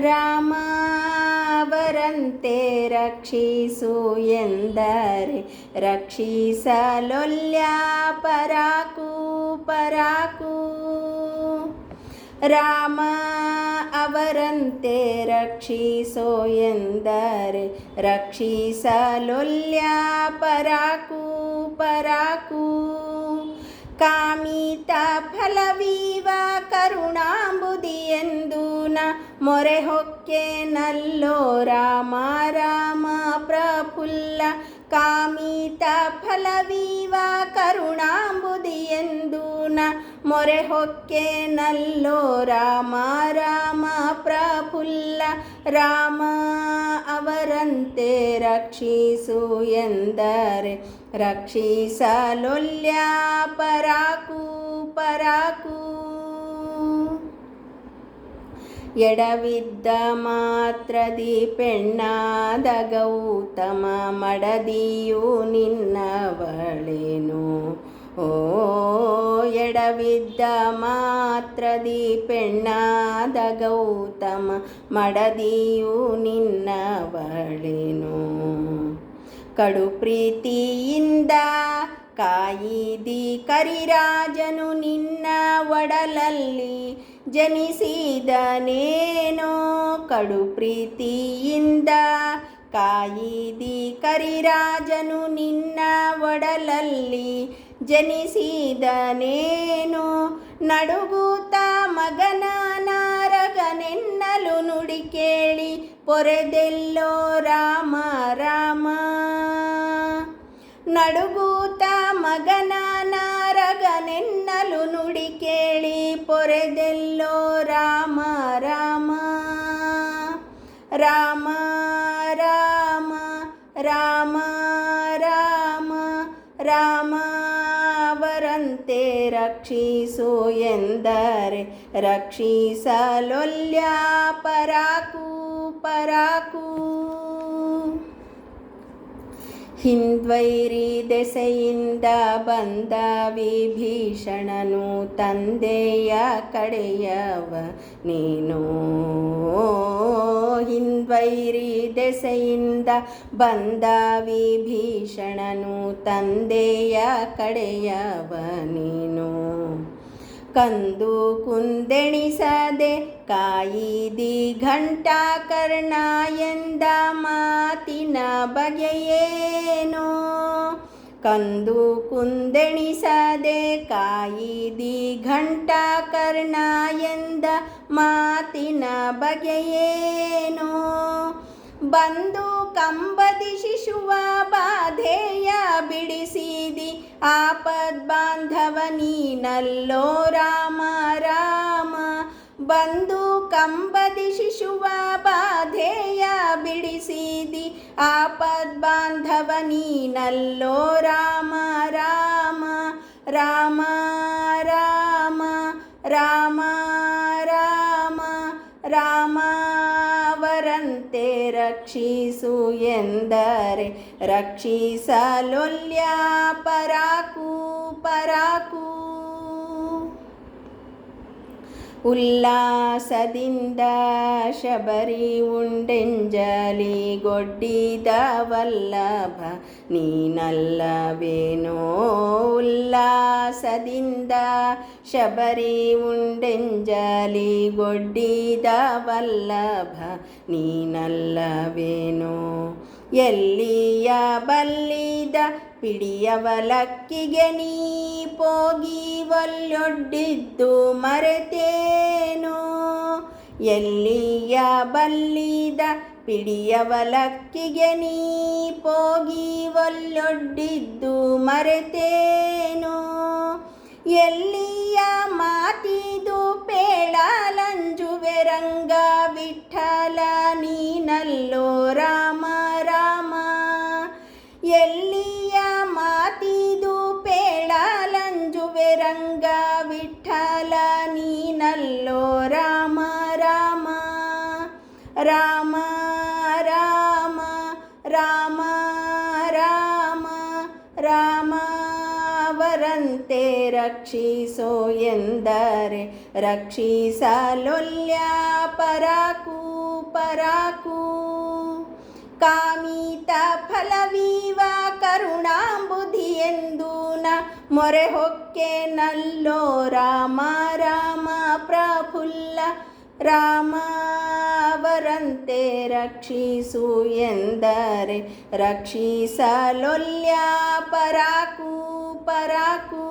ರಾಮವರಂತೆ ರಕ್ಷಿಸು ಎಂದರೆ ರಕ್ಷಿಸಲೊಲ್ಯ ಪರಾಕು ಪರಾಕು ರಾಮ ಅವರಂತೆ ರಕ್ಷಿಸೋ ಎಂದರೆ ರಕ್ಷಿಸಲೊಲ್ಯ ಪರಾಕು ಪರಾಕು ಕಾಮಿತ ಫಲವೀವ ಕರುಣಾಂಬುದಿ ಎಂದು ನ ಮೊರೆ ಹೊಕ್ಕೆ ನಲ್ಲೋ ರಾಮ ರಾಮ ಪ್ರಫುಲ್ಲ, ಕಾಮಿತ ಫಲವೀವ ಕರುಣಾಂಬುದಿ ಎಂದು ನ ಮೊರೆ ಹೊಕ್ಕೆ ನಲ್ಲೋ ರಾಮ ರಾಮ ಪ್ರಫುಲ್ಲ, ರಾಮ ಅವರಂತೆ ರಕ್ಷಿಸು ಎಂದರೆ ರಕ್ಷಿಸಲೊಲ್ಯ, ಪರಾಕು ಪರಾಕು. ಎಡವಿದ್ದ ಮಾತ್ರದಿ ಪೆಣ್ಣಾದ ಗೌತಮ ಮಡದಿಯು ನಿನ್ನವಳೇನು? ಓ, ಎಡವಿದ್ದ ಮಾತ್ರದಿ ಪೆಣ್ಣಾದ ಗೌತಮ ಮಡದಿಯು ನಿನ್ನವಳೇನು? ಕಡು ಪ್ರೀತಿಯಿಂದ ಕಾಯಿದಿ ಕರಿರಾಜನು ನಿನ್ನ ಒಡಲಲ್ಲಿ ಜನಿಸಿದನೇನೋ ಕಡು ಪ್ರೀತಿಯಿಂದ ಕಾಯಿದಿ ಕರಿರಾಜನು ನಿನ್ನ ಒಡಲಲ್ಲಿ ಜನಿಸಿದನೇನೋ ನಡುಗೂತ ಮಗನ ನಾರಗನೆನ್ನಲು ನುಡಿ ಕೇಳಿ ಪೊರೆದೆಲ್ಲೋ ರಾಮ ರಾಮ. ನಡುಗೂತ ಮಗನ ಪೊರೆದೆಲ್ಲೋ ರಾಮ ರಾಮ ರಾಮ ರಾಮ ರಾಮ ರಾಮ ರಾಮ ಅವರಂತೆ ರಕ್ಷಿಸು ಎಂದರೆ ರಕ್ಷಿಸಲೊಲ್ಯ ಪರಾಕು ಪರಾಕು ಹಿಂದ್ವೈರಿ ದೆಸೆಯಿಂದ ಬಂದ ವಿಭೀಷಣನು ತಂದೆಯ ಕಡೆಯವ ನೀನು. ಹಿಂದ್ವೈರಿ ದೆಸೆಯಿಂದ ಬಂದ ವಿಭೀಷಣನು ತಂದೆಯ ಕಡೆಯವ ನೀನು. ಕಂದು ಕುಂದೆಣಿಸದೆ ಕಾಯಿದಿ ಘಂಟಾಕರ್ಣ ಎಂದ ಮಾತಿನ ಬಗೆಯೇನೋ? ಕಂದು ಕುಂದೆಣಿಸದೆ ಕಾಯಿದಿ ಘಂಟಾಕರ್ಣ ಎಂದ ಮಾತಿನ ಬಗೆಯೇನೋ? ಬಂದು ಕಂಬದಿ ಬಿಡಿಸಿದಿ ಆಪದ್ ಬಾಂಧವ ನೀನಲ್ಲೋ ರಾಮ ರಾಮ ಬಂದು ಕಂಬದಿ ಶಿಶುವ ಬಾಧೆಯ ಬಿಡಿಸಿದಿ ಆಪದ್ ಬಾಂಧವ ನೀನಲ್ಲೋ ರಾಮ ರಾಮ ರಾಮ ರಾಮ ರಾಮ ರಾಮ ರಕ್ಷಿಸು ಎಂದರೆ ರಕ್ಷಿಸಲೊಲ್ಯ ಪರಾಕು ಪರಾಕು. ಉಲ್ಲಾಸದಿಂದ ಶಬರಿ ಉಂಡೆಂಜಲಿ ಗೊಡ್ಡಿದ ವಲ್ಲಭ ನೀನಲ್ಲವೇನೋ ಉಲ್ಲಾಸದಿಂದ ಶಬರಿ ಉಂಡೆಂಜಲಿ ಗೊಡ್ಡಿದ ವಲ್ಲಭ ನೀನಲ್ಲವೇನೋ ಎಲ್ಲಿಯ ಬಲ್ಲಿದ ಪಿಡಿಯವಲಕ್ಕಿಗೆ ನೀ ಪೋಗಿ ಒಲ್ಲೊಡ್ಡಿದ್ದು ಮರೆತೇನು? ಎಲ್ಲಿಯ ಬಲ್ಲಿದ ಪಿಡಿಯವಲಕ್ಕಿಗೆ ನೀ ಪೋಗಿ ಒಲ್ಲೊಡ್ಡಿದ್ದು ಮರೆತೇನು? ಎಲ್ಲಿಯ ಮಾತಿದು ರಾಮ ಅವರಂತೆ ರಕ್ಷಿಸೋ ಎಂದರೆ ರಕ್ಷಿಸಲೊಲ್ಯ ಪರಾಕು ಪರಾಕು. ಕಾಮಿತ ಫಲವೀವ ಕರುಣಾಂಬುಧಿಯೆಂದು ನ ಮೊರೆ ಹೊಕ್ಕೆ ನಲ್ಲೋ ರಾಮ ರಾಮ ಪ್ರಫುಲ್ಲ ರಾಮ ಅವರಂತೆ ರಕ್ಷಿಸು ಎಂದರೆ ರಕ್ಷಿಸಲೊಲ್ಯ ಪರಾಕು ಪರಾಕು.